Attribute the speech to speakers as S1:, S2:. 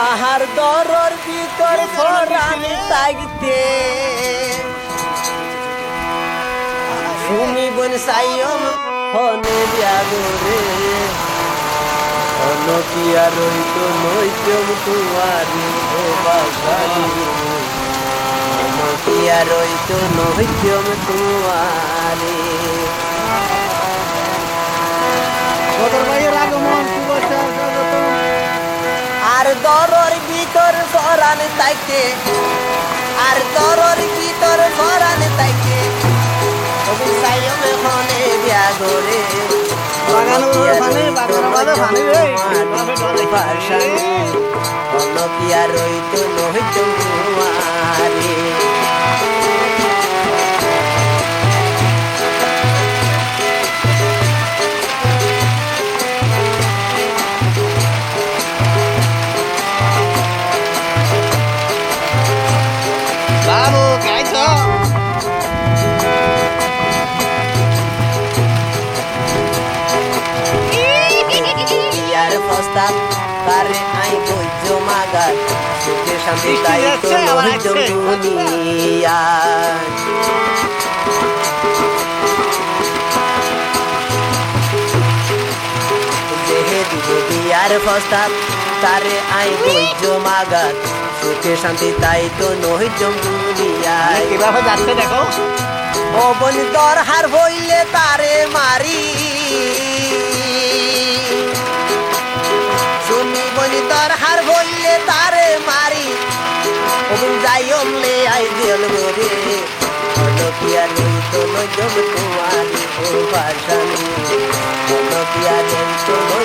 S1: আর দরর ভিতর ফরান তাগতে বন সাইয়ম হনে বিয়াগরে অন্য কি আর রইত নৈতম তোমারি ও বাসারি অন্য কি আর রইত নৈতম তোমারি আর দরর ভিতর ফরান তাইতে আর তরর ভিতর ফরান তাইতে তুমি সাইম হনে বিয়াগরে
S2: বাগান ওর ফানে বাগান বাদে ফানে রে।
S1: অনকিয়া রইত নহিত কুমারী। প্রস্তাব তারে আই বৈদ্য মাগার। সুখে শান্তি তাই তো। দুনিয়া। দিবে তারে আই বৈদ্য মাগার। সুখে শান্তি তাই তো নহিত দুনিয়ায়
S2: কীভাবে যাচ্ছে দেখো।
S1: অবন দরহার হইলে তারে মারি। বনি বললে তারে মারি। তুমি যাই অমলে আই গেল রে অলকিয়া নেই তো নজম তোমারি ও বাসানি অলকিয়া নেই তো নজম